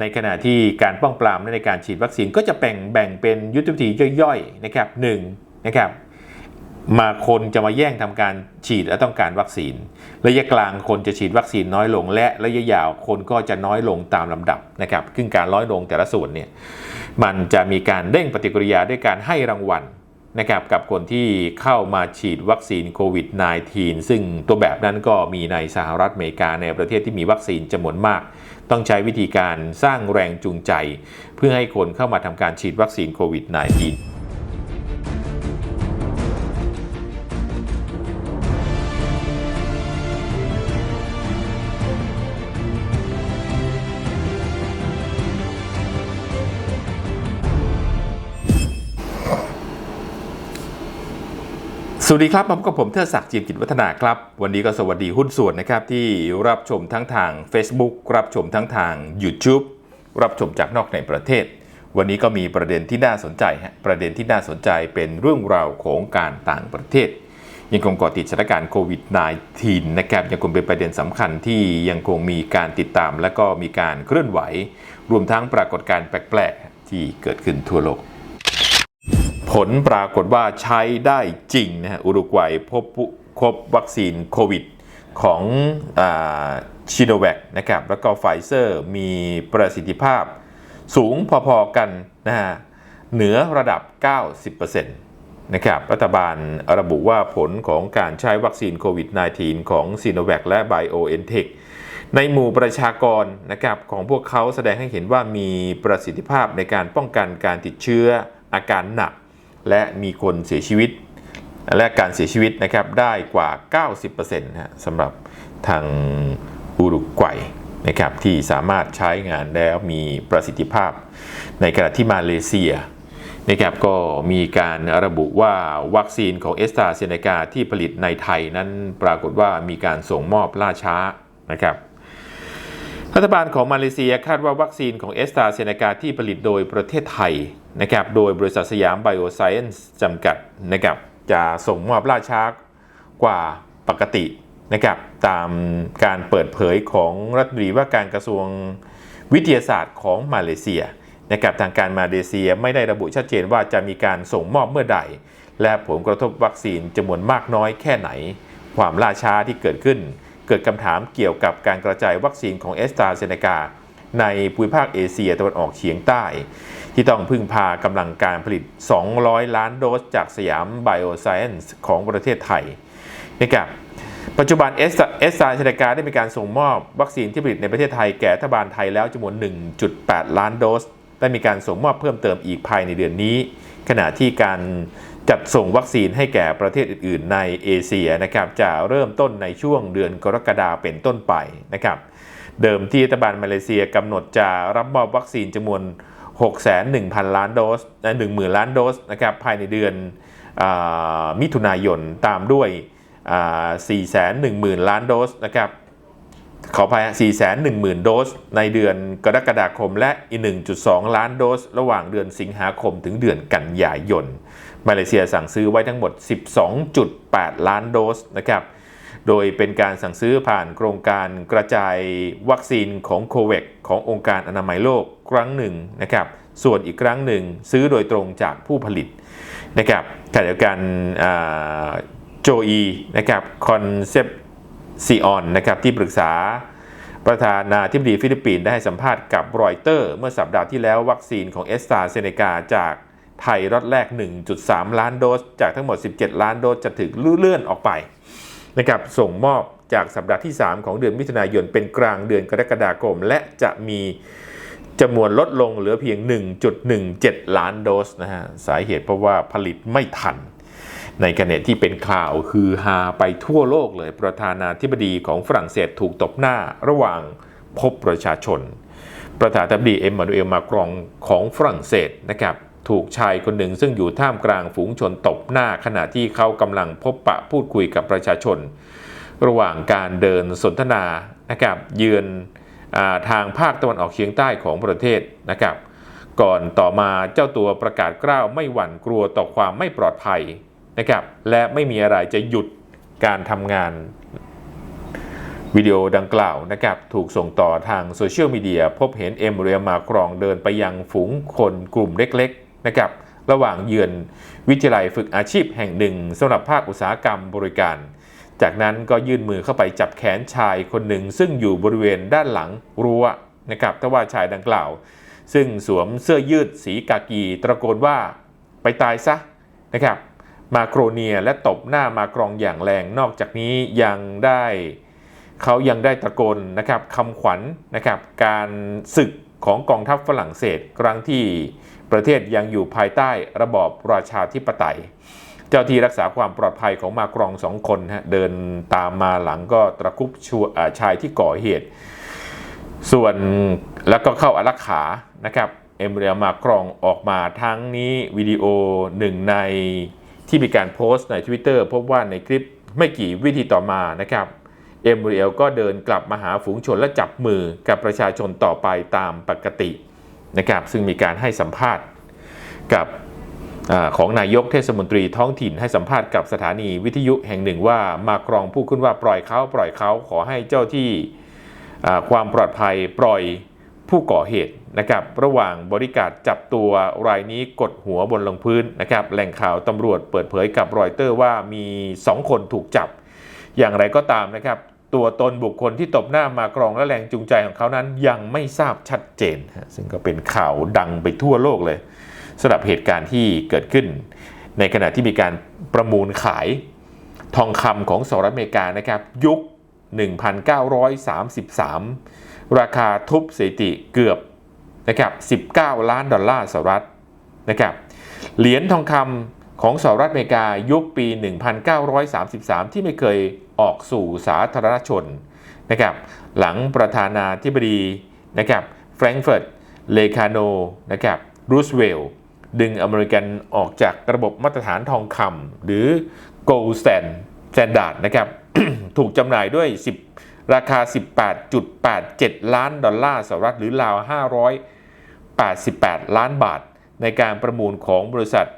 ในขณะที่การป้องปรามในการฉีดวัคซีนก็จะแบ่งแบ่งเป็นยุทธวิธีย่อยๆนะครับหนึ่งนะครับมาคนจะมาแย่งทำการฉีดและต้องการวัคซีน ระยะกลางคนจะฉีดวัคซีนน้อยลง และระยะยาวคนก็จะน้อยลงตามลำดับนะครับซึ่งการน้อยลงแต่ละส่วนเนี่ยมันจะมีการเร่งปฏิกิริยาด้วยการให้รางวัล นะครับกับคนที่เข้ามาฉีดวัคซีนโควิด -19 ซึ่งตัวแบบนั้นก็มีในสหรัฐอเมริกาในประเทศที่มีวัคซีนจำนวนมาก ต้องใช้วิธีการสร้างแรงจูงใจ เพื่อให้คนเข้ามาทำการฉีดวัคซีนโควิด -19 สวัสดีครับพบกับผมเทิดศักดิ์จีมกิจวัฒนาครับ วันนี้ก็สวัสดีหุ้นส่วนนะครับ ที่รับชมทั้งทาง Facebook รับชมทั้งทาง YouTube รับชมจากนอกในประเทศ วันนี้ก็มีประเด็นที่น่าสนใจฮะประเด็นที่น่าสนใจเป็นเรื่องราวของการต่างประเทศ ยังคงกาะติดสถานการณ์โควิด -19 นะครับยังคงเป็นประเด็นสำคัญที่ยังคงมีการติดตาม และก็มีการเคลื่อนไหว รวมทั้งปรากฏการณ์แปลกๆที่เกิดขึ้นทั่วโลก ผลปรากฏว่าใช้ได้จริงนะฮะอุรุกวัยพบครบวัคซีนโควิดของชิโนแวคนะครับแล้วก็ไฟเซอร์มีประสิทธิภาพสูงพอๆกันนะฮะเหนือระดับ 90%นะครับรัฐบาลระบุว่าผลของการใช้วัคซีนโควิด -19 ของซีโนแวคและ BioNTech ในหมู่ประชากรนะครับของพวกเขาแสดงให้เห็นว่ามีประสิทธิภาพในการป้องกันการติดเชื้ออาการหนัก และมีคนเสียชีวิต และการเสียชีวิตนะครับได้กว่า 90%นะสำหรับทางอุรุกวัยนะครับที่สามารถใช้งานแล้วมีประสิทธิภาพ ในขณะที่มาเลเซียนะครับก็มีการระบุว่าวัคซีนของเอสตาเซเนกาที่ผลิตในไทยนั้นปรากฏว่ามีการส่งมอบล่าช้านะครับรัฐบาลของมาเลเซียคาดว่าวัคซีนของเอสตาเซเนกาที่ผลิตโดยประเทศไทย นะครับโดยบริษัทสยามไบโอไซเอนซ์จำกัดนะครับจะส่งมอบล่าช้ากว่าปกตินะครับตามการเปิดเผยของรัฐมนตรีว่าการกระทรวงวิทยาศาสตร์ของมาเลเซียนะครับทางการมาเลเซียไม่ได้ระบุชัดเจนว่าจะมีการส่งมอบเมื่อใด และผลกระทบวัคซีนจำนวนมากน้อยแค่ไหน ความล่าช้าที่เกิดขึ้น เกิดคำถามเกี่ยวกับการกระจายวัคซีนของเอสตราเซเนกา ในภูมิภาคเอเชียตะวันออกเฉียงใต้ ที่ต้องพึ่งพากำลังการผลิต 200 ล้านโดสจากสยามไบโอไซเอนซ์ของประเทศไทยนะครับปัจจุบันเอสซาเซนกาได้มีการส่งมอบวัคซีนที่ผลิตในประเทศไทยแก่รัฐบาลไทยแล้วจำนวน 1.8 ล้านโดส ได้มีการส่งมอบเพิ่มเติมอีกภายในเดือนนี้ ขณะที่การจัดส่งวัคซีนให้แก่ประเทศอื่น ๆ ในเอเชียนะครับจะเริ่มต้นในช่วงเดือนกรกฎาเป็นต้นไปนะครับ เดิมที่รัฐบาลมาเลเซียกำหนดจะรับมอบวัคซีนจำนวน 6,1,000 ล้านโดสนะ10,000 ล้านโดสนะครับภายในเดือนอมิถุนายนตามด้วย 410,000 ล้านโดสนะครับขอภัย410,000 โดส ในเดือนกรกฎาคมและอีก 1.2 ล้านโดส ระหว่างเดือนสิงหาคมถึงเดือนกันยายน มาเลเซียสั่งซื้อไว้ทั้งหมด 12.8 ล้านโดสนะครับ โดยเป็นการสั่งซื้อผ่านโครงการกระจายวัคซีนของโควิดขององค์การอนามัยโลกครั้งหนึ่งนะครับ ส่วนอีกครั้งหนึ่งซื้อโดยตรงจากผู้ผลิตนะครับขณะเดียวกันโจอีนะครับคอนเซปซีออนนะครับที่ปรึกษาประธานาธิบดีฟิลิปปินส์ได้ให้สัมภาษณ์กับรอยเตอร์ เมื่อสัปดาห์ที่แล้ววัคซีนของเอสตาเซเนกาจากไทยรอดแรก 1.3 ล้านโดส จากทั้งหมด 17 ล้านโดสจะถึงเลื่อนออกไป นะครับส่งมอบจากสัปดาห์ที่ 3 ของเดือนมิถุนายนเป็นกลางเดือนกรกฎาคม และจะมีจำนวนลดลงเหลือเพียง 1.17 ล้านโดสนะฮะสาเหตุเพราะว่าผลิตไม่ทัน ในขณะที่เป็นข่าวคือฮาไปทั่วโลกเลยประธานาธิบดีของฝรั่งเศสถูกตบหน้าระหว่างพบประชาชน ประธานาธิบดีเอ็มมานูเอลมากรองของฝรั่งเศสนะครับ ถูกชายคนหนึ่งซึ่งอยู่ท่ามกลางฝูงชนตบหน้าขณะที่เขากำลังพบปะพูดคุยกับประชาชน ระหว่างการเดินสนทนานะครับเยือนทางภาคตะวันออกเฉียงใต้ของประเทศนะครับ ก่อนต่อมาเจ้าตัวประกาศกล้าวไม่หวั่นกลัวต่อความไม่ปลอดภัยนะครับ และไม่มีอะไรจะหยุดการทำงานวิดีโอดังกล่าวนะครับถูกส่งต่อทางโซเชียลมีเดียพบเห็นเอ็มเรียมาครองเดินไปยังฝูงคนกลุ่มเล็ก นะครับระหว่างเยือนวิทยาลัยฝึกอาชีพแห่งหนึ่งสำหรับภาคอุตสาหกรรมบริการ จากนั้นก็ยื่นมือเข้าไปจับแขนชายคนหนึ่ง ซึ่งอยู่บริเวณด้านหลังรั้วนะครับแต่ว่าชายดังกล่าว ซึ่งสวมเสื้อยืดสีกากี ตะโกนว่าไปตายซะนะครับมาโครเนียและตบหน้ามากรองอย่างแรงนอกจากนี้ยังได้เขายังได้ตะโกนนะครับคำขวัญนะครับการศึกของกองทัพฝรั่งเศสครั้งที่ประเทศยังอยู่ภายใต้ระบอบราชาธิปไตย เจ้าที่รักษาความปลอดภัยของมากรองสองคนฮะเดินตามมาหลังก็ตะคุบชัวชายที่ก่อเหตุ ส่วนแล้วก็เข้าอารักขานะครับเอมเรียมากรองออกมาทั้งนี้วิดีโอหนึ่งในที่มีการโพสต์ใน Twitter พบว่าในคลิปไม่กี่วิธีต่อมานะครับเอมเรียลก็เดินกลับมาหาฝูงชนและจับมือกับประชาชนต่อไปตามปกติ นะครับซึ่งมีการให้สัมภาษณ์กับอของนายกเทศมนตรีท้องถิ่นให้สัมภาษณ์กับสถานีวิทยุแห่งหนึ่งว่ามากรองพูดขึ้นว่าปล่อยเขาปล่อยเขาขอให้เจ้าที่ความปลอดภัยปล่อยผู้ก่อเหตุนะครับระหว่างบริการจับตัวรายนี้กดหัวบนลงพื้นนะครับแหล่งข่าวตำรวจเปิดเผยกับรอยเตอร์ว่ามี 2 คนถูกจับ อย่างไรก็ตามนะครับ ตัวตนบุคคลที่ตบหน้ามากรองและแรงจูงใจของเขานั้นยังไม่ทราบชัดเจน ซึ่งก็เป็นข่าวดังไปทั่วโลกเลยสำหรับเหตุการณ์ที่เกิดขึ้น ในขณะที่มีการประมูลขายทองคำของสหรัฐอเมริกานะครับ ยุค 1,933 ราคาทุบสถิติเกือบนะครับ19 ล้านดอลลาร์สหรัฐนะครับเหรียญทองคำ ของสหรัฐอเมริกายุคปี 1933 ที่ไม่เคยออกสู่สาธารณชนนะครับหลังประธานาธิบดีนะครับแฟรงก์เฟิร์ตเลคาโนนะครับรูสเวลล์ดึงอเมริกันออกจากระบบมาตรฐานทองคำหรือ Gold Standard นะครับถูกจำหน่ายด้วย 10 ราคา 18.87 ล้านดอลลาร์สหรัฐหรือราว 588 ล้านบาท ในการประมูลของบริษัท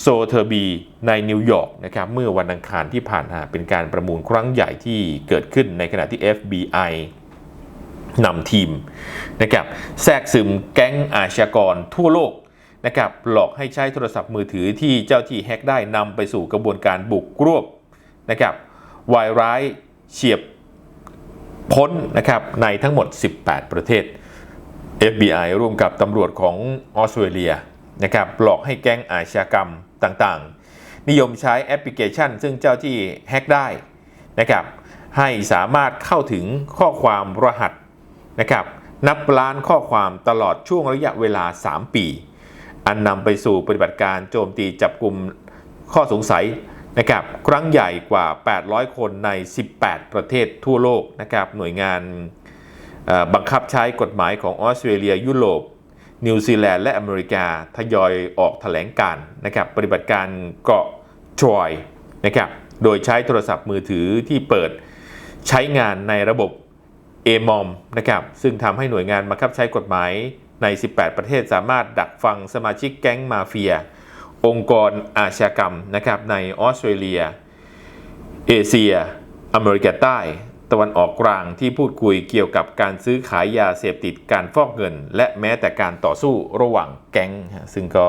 โซเทอร์บีในนิวยอร์กนะครับเมื่อวันอังคารที่ผ่านมาเป็นการประมูลครั้งใหญ่ที่เกิดขึ้นในขณะที่ FBI นำทีมนะครับแทรกซึมแก๊งอาชญากรทั่วโลกนะครับหลอกให้ใช้โทรศัพท์มือถือที่เจ้าที่แฮกได้นำไปสู่กระบวนการบุกรวบนะครับวายร้ายเฉียบพ้นนะครับในทั้งหมด 18 ประเทศ FBI ร่วมกับตำรวจของออสเตรเลีย นะครับหลอกให้แก๊งอาชญากรรมต่างๆ นิยมใช้แอปพลิเคชัน ซึ่งเจ้าที่แฮกได้นะครับให้สามารถเข้าถึงข้อความรหัสนะครับนับล้านข้อความตลอดช่วงระยะเวลา 3 ปี อันนำไปสู่ปฏิบัติการโจมตีจับกลุ่มข้อสงสัยนะครับครั้งใหญ่กว่า 800 คนใน 18 ประเทศทั่วโลกนะครับหน่วยงานบังคับใช้กฎหมายของออสเตรเลียยุโรป นิวซีแลนด์และอเมริกาทยอยออกแถลงการนะครับปฏิบัติการเกาะทรอยนะครับโดยใช้โทรศัพท์มือถือที่เปิดใช้งานในระบบเอมอมนะครับซึ่งทำให้หน่วยงานบังคับใช้กฎหมายใน 18 ประเทศสามารถดักฟังสมาชิกแก๊งมาเฟีย องค์กรอาชญากรรมนะครับในออสเตรเลีย เอเชีย อเมริกาใต้ ตะวันออกกลางที่พูดคุยเกี่ยวกับการซื้อขายยาเสพติดการฟอกเงิน และแม้แต่การต่อสู้ระหว่างแก๊ง ซึ่งก็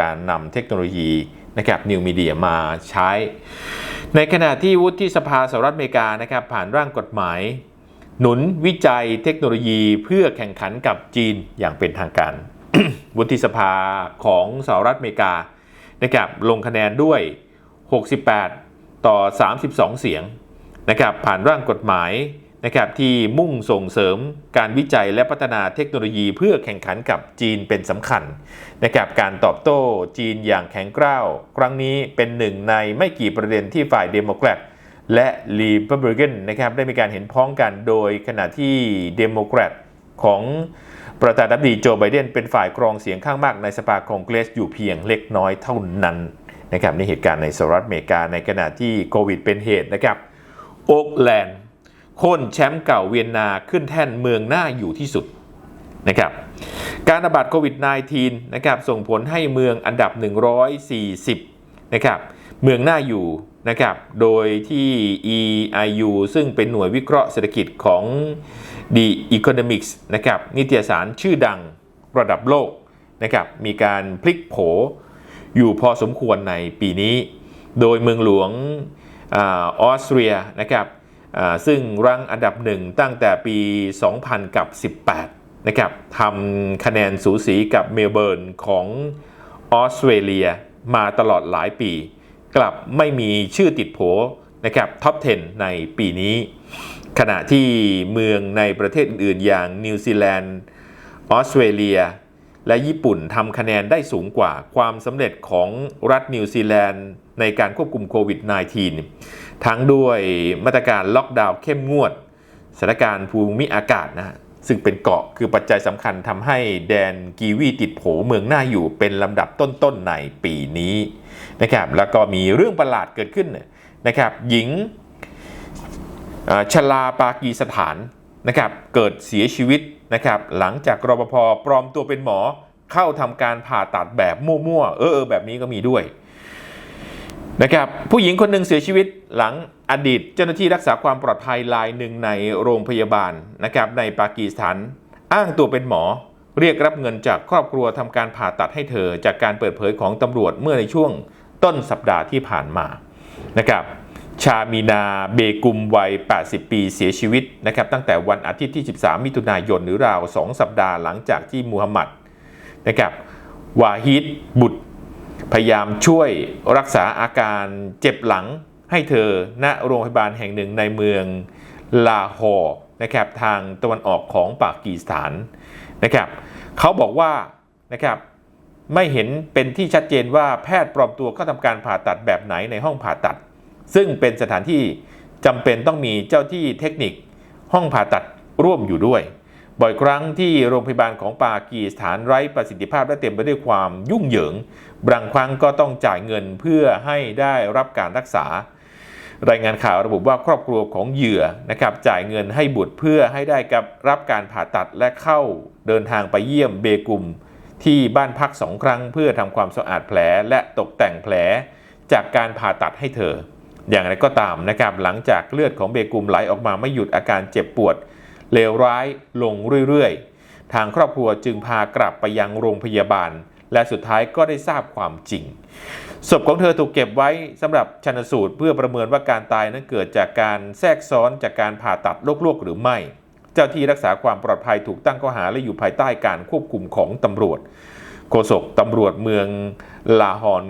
การนำเทคโนโลยีนะครับนิวมีเดียมาใช้ ในขณะที่วุฒิสภาสหรัฐอเมริกานะครับผ่านร่างกฎหมาย หนุนวิจัยเทคโนโลยีเพื่อแข่งขันกับจีนอย่างเป็นทางการ วุฒิสภาของสหรัฐอเมริกานะครับลงคะแนนด้วย 68 ต่อ 32 เสียง นะครับผ่านร่างกฎหมายนะครับที่มุ่งส่งเสริมการวิจัยและพัฒนาเทคโนโลยีเพื่อแข่งขันกับจีนเป็นสำคัญนะครับการตอบโต้จีนอย่างแข็งกร้าว ครั้งนี้เป็นหนึ่งในไม่กี่ประเด็นที่ฝ่ายเดโมแครตและรีพับลิกันนะครับได้มีการเห็นพ้องกันโดยขณะที่เดโมแครตของประธานาธิบดีโจไบเดนเป็นฝ่ายกรองเสียงข้างมากในสภาคองเกรสอยู่เพียงเล็กน้อยเท่านั้นนะครับในเหตุการณ์ในสหรัฐอเมริกาในขณะที่โควิดเป็นเหตุนะครับ โอ๊กแลนด์โค่นแชมป์เก่าเวียนนาขึ้นแท่นเมืองหน้าอยู่ที่สุดนะครับการระบาดโควิด -19 นะครับส่งผลให้เมืองอันดับ 140 นะครับเมืองหน่าอยู่นะครับโดยที่ EIU ซึ่งเป็นหน่วยวิเคราะห์เศรษฐกิจของ The Economics นะครับนิตยสารชื่อดังระดับโลกนะครับมีการพลิกโผอยู่พอสมควรในปีนี้ โดยเมืองหลวง ออสเตรียนะครับซึ่งรั้งอันดับหนึ่งตั้งแต่ปี 2000 กับ 18 นะครับทำคะแนนสูสีกับเมลเบิร์นของออสเตรเลียมาตลอดหลายปี กลับไม่มีชื่อติดโผนะครับท็อป 10 ในปีนี้ ขณะที่เมืองในประเทศอื่นๆอย่างนิวซีแลนด์ออสเตรเลีย และญี่ปุ่นทำคะแนนได้สูงกว่าความสำเร็จของรัฐนิวซีแลนด์ในการควบคุมโควิด -19 ทั้งด้วยมาตรการล็อกดาวน์เข้มงวดสถานการณ์ภูมิอากาศนะซึ่งเป็นเกาะคือปัจจัยสำคัญทำให้แดนกีวีติดโผเมืองหน่าอยู่เป็นลำดับต้นๆในปีนี้นะครับแล้วก็มีเรื่องประหลาดเกิดขึ้นนะครับหญิงชลาปากีสถาน นะครับเกิดเสียชีวิตนะครับหลังจากรปภปลอมตัวเป็นหมอเข้าทำการผ่าตัดแบบมั่วๆเออแบบนี้ก็มีด้วยนะครับผู้หญิงคนหนึ่งเสียชีวิตหลังอดีตเจ้าหน้าที่รักษาความปลอดภัยรายหนึ่งในโรงพยาบาลนะครับในปากีสถานอ้างตัวเป็นหมอ เรียกรับเงินจากครอบครัวทำการผ่าตัดให้เธอ จากการเปิดเผยของตำรวจเมื่อในช่วงต้นสัปดาห์ที่ผ่านมานะครับ ชามีนาเบกุมวัย 80 ปีเสียชีวิตนะครับตั้งแต่วันอาทิตย์ที่ 13 มิถุนายนหรือราว 2 สัปดาห์หลังจากที่มูฮัมหมัดนะครับวาฮิดบุตร พยายามช่วยรักษาอาการเจ็บหลังให้เธอณโรงพยาบาลแห่งหนึ่งในเมืองลาฮอร์นะครับทางตะวันออกของปากีสถานนะครับเขาบอกว่านะครับไม่เห็นเป็นที่ชัดเจนว่าแพทย์ปลอมตัวเข้าทำการผ่าตัดแบบไหนในห้องผ่าตัด ซึ่งเป็นสถานที่จำเป็นต้องมีเจ้าที่เทคนิค ห้องผ่าตัดร่วมอยู่ด้วย บ่อยครั้งที่โรงพยาบาลของปากีสถานไร้ประสิทธิภาพและเต็มไปด้วยความยุ่งเหยิงบางครั้งก็ต้องจ่ายเงินเพื่อให้ได้รับการรักษา รายงานข่าวระบุว่าครอบครัวของเหยื่อนะครับจ่ายเงินให้บุตรเพื่อให้ได้กับรับการผ่าตัดและเข้าเดินทางไปเยี่ยมเบกุมที่บ้านพักสองครั้งเพื่อทำความสะอาดแผลและตกแต่งแผลจากการผ่าตัดให้เธอ อย่างไรก็ตามนะครับหลังจากเลือดของเบกุมไหลออกมาไม่หยุดอาการเจ็บปวดเลวร้ายลงเรื่อยๆ ทางครอบครัวจึงพากลับไปยังโรงพยาบาล และสุดท้ายก็ได้ทราบความจริง ศพของเธอถูกเก็บไว้สำหรับชันสูตรเพื่อประเมินว่าการตายนั้นเกิดจากการแทรกซ้อนจากการผ่าตัดลวกๆหรือไม่ เจ้าที่รักษาความปลอดภัยถูกตั้งข้อหาและอยู่ภายใต้การควบคุมของตำรวจ โฆษกตำรวจเมืองลาฮอน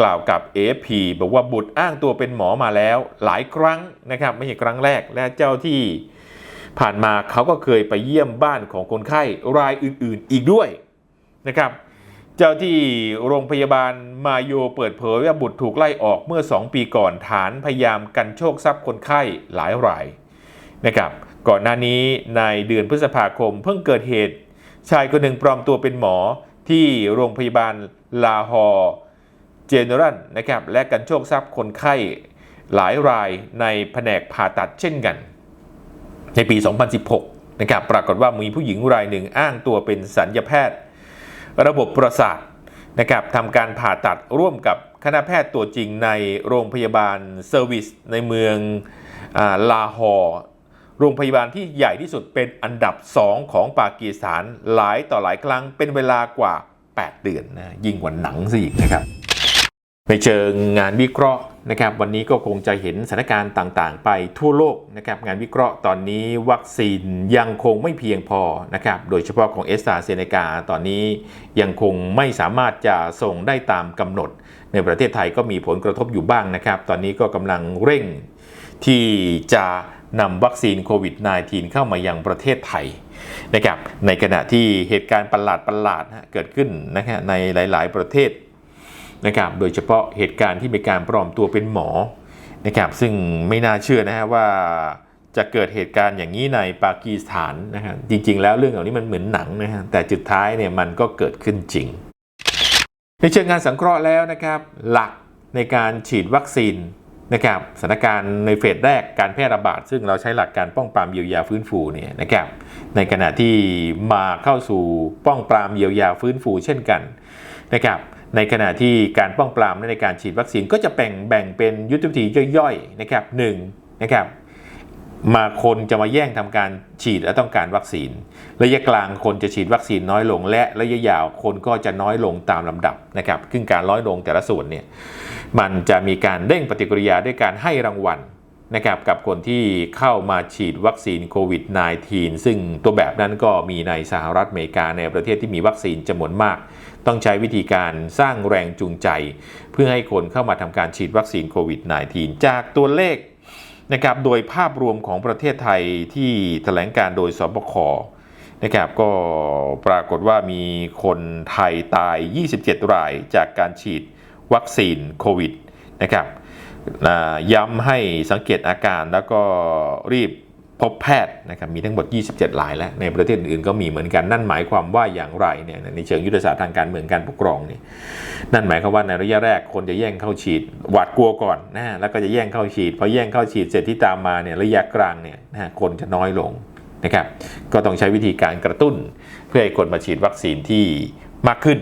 กล่าวกับ AFP บอกว่าบุตรอ้างตัวเป็นหมอมาแล้ว หลายครั้งนะครับไม่ใช่ครั้งแรกและเจ้าที่ผ่านมาเขาก็เคยไปเยี่ยมบ้านของคนไข้รายอื่นๆอีกด้วยนะครับเจ้าที่โรงพยาบาลมาโยเปิดเผยว่าบุตรถูกไล่ออกเมื่อ 2 ปีก่อนฐานพยายามกันโชคทรัพย์คนไข้หลายรายนะครับก่อนหน้านี้ในเดือนพฤษภาคมเพิ่งเกิดเหตุ ชายคนหนึ่งปลอมตัวเป็นหมอ ที่โรงพยาบาลลาฮอร์เจเนอรัลนะครับและกันโชคทรัพย์คนไข้หลายรายในแผนกผ่าตัดเช่นกัน ในปี 2016นะครับปรากฏว่ามีผู้หญิงรายหนึ่งอ้างตัวเป็นสัญญแพทย์ ระบบประสาทนะครับทำการผ่าตัดร่วมกับคณะแพทย์ตัวจริงในโรงพยาบาลเซอร์วิสในเมืองอาลาฮอร์ โรงพยาบาลที่ใหญ่ที่สุดเป็นอันดับ 2 ของปากีสถานหลายต่อหลายครั้งเป็นเวลากว่า 8 เดือนนะยิ่งกว่าหนังซะอีกนะครับในเชิงงานวิเคราะห์นะครับวันนี้ก็คงจะเห็นสถานการณ์ต่างๆ ไปทั่วโลกนะครับงานวิเคราะห์ตอนนี้วัคซีนยังคงไม่เพียงพอนะครับโดยเฉพาะของเอสตาเซเนกาตอนนี้ยังคงไม่สามารถจะส่งได้ตามกำหนด ในประเทศไทยก็มีผลกระทบอยู่บ้างนะครับ ตอนนี้ก็กำลังเร่งที่จะ นำวัคซีนโควิด -19 เข้ามายังประเทศไทยนะครับในขณะที่เหตุการณ์ประหลาดประหลาดๆเกิดขึ้นนะฮะในหลาย ๆ ประเทศนะครับโดยเฉพาะเหตุการณ์ที่มีการปลอมตัวเป็นหมอนะครับซึ่งไม่น่าเชื่อนะฮะว่าจะเกิดเหตุการณ์อย่างนี้ในปากีสถานนะฮะจริง ๆ แล้วเรื่องเหล่านี้มันเหมือนหนังนะฮะแต่จุดท้ายเนี่ยมันก็เกิดขึ้นจริง ในเชิงงานสังเคราะห์แล้วนะครับหลักในการฉีดวัคซีน นะครับสถานการณ์ในเฟสแรกการแพร่ระบาด ซึ่งเราใช้หลักการป้องปรามเยียวยาฟื้นฟูเนี่ยนะครับในขณะที่มาเข้าสู่ป้องปรามเยียวยาฟื้นฟูเช่นกันนะครับในขณะที่การป้องปรามในการฉีดวัคซีนก็จะแบ่งแบ่งเป็นยุทธวิธีย่อยๆนะครับหนึ่งนะครับ มาคนจะมาแย่งทำการฉีดและต้องการวัคซีน ระยะกลางคนจะฉีดวัคซีนน้อยลง และระยะยาวคนก็จะน้อยลงตามลำดับนะครับซึ่งการน้อยลงแต่ละส่วนเนี่ยมันจะมีการเร่งปฏิกิริยาด้วยการให้รางวัลนะครับกับคนที่เข้ามาฉีดวัคซีนโควิด -19 ซึ่งตัวแบบนั้นก็มีในสหรัฐอเมริกาในประเทศที่มีวัคซีนจำนวนมาก ต้องใช้วิธีการสร้างแรงจูงใจ เพื่อให้คนเข้ามาทำการฉีดวัคซีนโควิด -19 จากตัวเลข นะครับโดยภาพรวมของประเทศไทยที่แถลงการโดยสบคนะครับก็ปรากฏว่ามีคนไทยตาย 27 รายจากการฉีดวัคซีนโควิดนะครับย้ำให้สังเกตอาการแล้วก็รีบ พบแพทย์นะครับมีทั้งหมด 27รายแล้วในประเทศอื่นก็มีเหมือนกันนั่นหมายความว่าอย่างไรเนี่ยในเชิงยุทธศาสตร์ทางการเมืองการปกครองเนี่ยนั่นหมายความว่าในระยะแรกคนจะแย่งเข้าฉีดหวาดกลัวก่อนนะแล้วก็จะแย่งเข้าฉีดพอแย่งเข้าฉีดเสร็จที่ตามมาเนี่ยระยะกลางเนี่ยนะคนจะน้อยลงนะครับก็ต้องใช้วิธีการกระตุ้น เพื่อให้คนมาฉีดวัคซีนที่มากขึ้น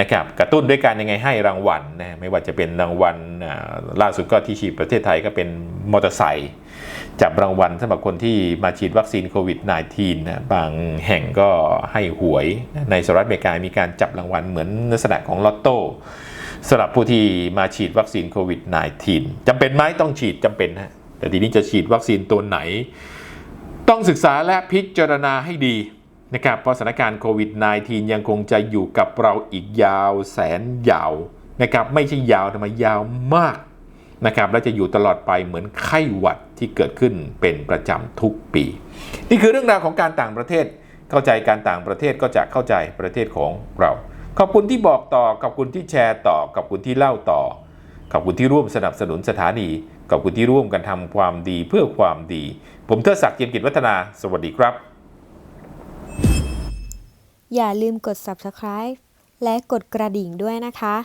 นะครับกระตุ้นด้วยการยังไงให้รางวัลนะไม่ว่าจะเป็นรางวัลอ่าล่าสุดก็ที่ฉีดประเทศไทยก็เป็นมอเตอร์ไซค์ จับรางวัลสำหรับคนที่มาฉีดวัคซีนโควิด -19 นะบางแห่งก็ให้หวยในสหรัฐอเมริกามีการจับรางวัลเหมือนลักษณะของลอตโต้สำหรับผู้ที่มาฉีดวัคซีนโควิด -19 จำเป็นไหมต้องฉีดจำเป็นฮะแต่ทีนี้จะฉีดวัคซีนตัวไหน ต้องศึกษาและพิจารณาให้ดีนะครับเพราะสถานการณ์โควิด -19 ยังคงจะอยู่กับเราอีกยาวแสนยาวนะครับไม่ใช่ยาวทำไมยาวมากนะครับและจะอยู่ตลอดไปเหมือนไข้หวัด ที่เกิดขึ้นเป็นประจำทุกปี นี่คือเรื่องราวของการต่างประเทศ เข้าใจการต่างประเทศก็จะเข้าใจประเทศของเรา ขอบคุณที่บอกต่อ ขอบคุณที่แชร์ต่อ ขอบคุณที่เล่าต่อ ขอบคุณที่ร่วมสนับสนุนสถานี ขอบคุณที่ร่วมกันทำความดีเพื่อความดี ผมเทดศักดิ์เกียมกิจวัฒนา สวัสดีครับ อย่าลืมกด subscribe และกดกระดิ่งด้วยนะคะ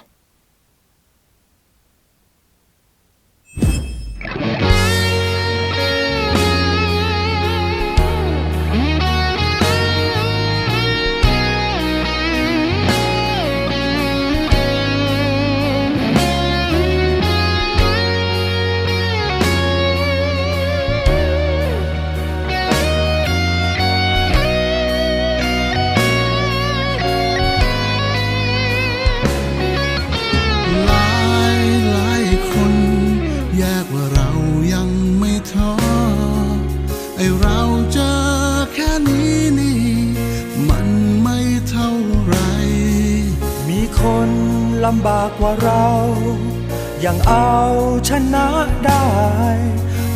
ลำบากกว่าเรา ยังเอาชนะได้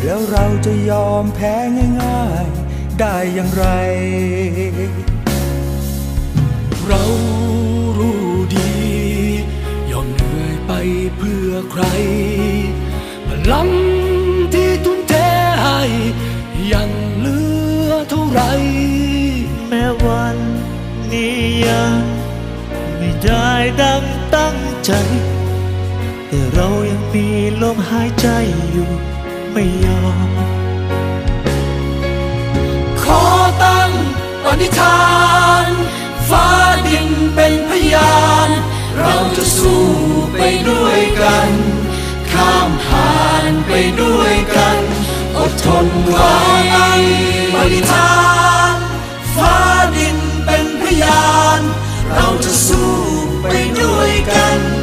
แล้วเราจะยอมแพ้ง่ายๆ ได้อย่างไร เรารู้ดี ยอมเหนื่อยไปเพื่อใคร พลังที่ทุ่มเทให้ยังเหลือเท่าไร แม้วันนี้ยังไม่ได้ดัง งใจ แต่เรายังมีลมหายใจอยู่ไม่ยอม ขอตั้งปณิธาน ฟ้าดินเป็นพยาน เราจะสู้ไปด้วยกัน ข้ามผ่านไปด้วยกัน อดทนไว้ปณิธาน ฟ้าดินเป็นพยาน เราจะ สู้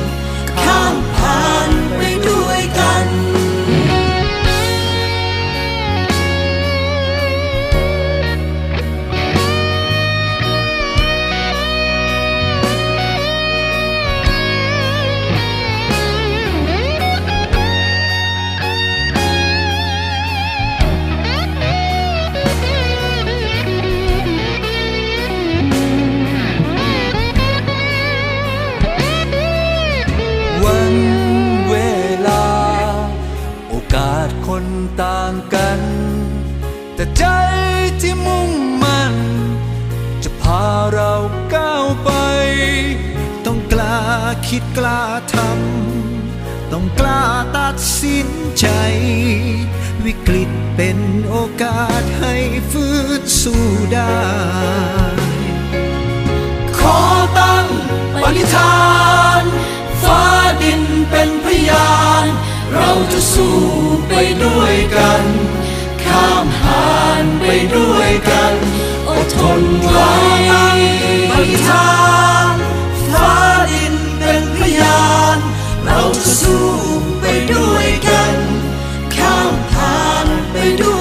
นิทาน ฟ้าดินเป็นพยาน เราจะสู้ไปด้วยกัน ข้ามผ่านไปด้วยกันอดทนไว้ปณิธานฟ้าดินเป็นพยาน เราจะสู้ไปด้วยกัน ข้ามผ่านไปด้วย